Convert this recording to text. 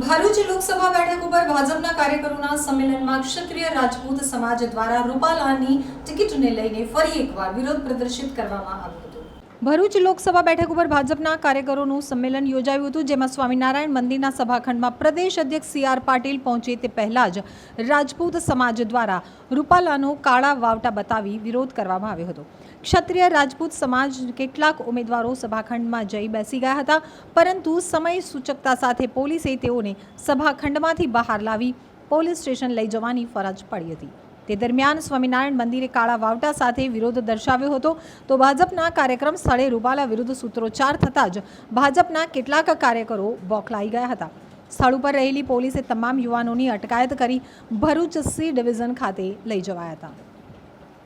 ભરૂચ લોકસભા બેઠક ઉપર ભાજપના કાર્યકરોના સંમેલનમાં ક્ષત્રિય રાજપૂત સમાજ દ્વારા રૂપાલાની ટિકિટને લઈને ફરી એકવાર વિરોધ પ્રદર્શિત કરવામાં આવ્યો હતો. ભરૂચ લોકસભા બેઠક ઉપર ભાજપના કાર્યકરોનું સંમેલન યોજાયું હતું, જેમાં સ્વામિનારાયણ મંદિરના સભાખંડમાં પ્રદેશ અધ્યક્ષ સી આર પાટીલ પહોંચે તે પહેલા જ રાજપૂત સમાજ દ્વારા રૂપાલાનો કાળા વાવટા બતાવી વિરોધ કરવામાં આવ્યો હતો. ક્ષત્રિય રાજપૂત સમાજ કેટલાક ઉમેદવારો સભાખંડમાં જઈ બેસી ગયા હતા, પરંતુ સમય સૂચકતા સાથે પોલીસે તેઓને સભાખંડમાંથી બહાર લાવી પોલીસ સ્ટેશન લઈ જવાની ફરજ પડી હતી. તે દરમિયાન સ્વામિનારાયણ મંદિરે કાળા વાવટા સાથે વિરોધ દર્શાવ્યો હતો. તો ભાજપના કાર્યક્રમ સ્થળે રૂપાલા વિરુદ્ધ સૂત્રોચ્ચાર થતાં જ ભાજપના કેટલાક કાર્યકરો બોખલાઈ ગયા હતા. સ્થળ ઉપર રહેલી પોલીસે તમામ યુવાનોની અટકાયત કરી ભરૂચ સી ડિવિઝન ખાતે લઈ જવાયા હતા.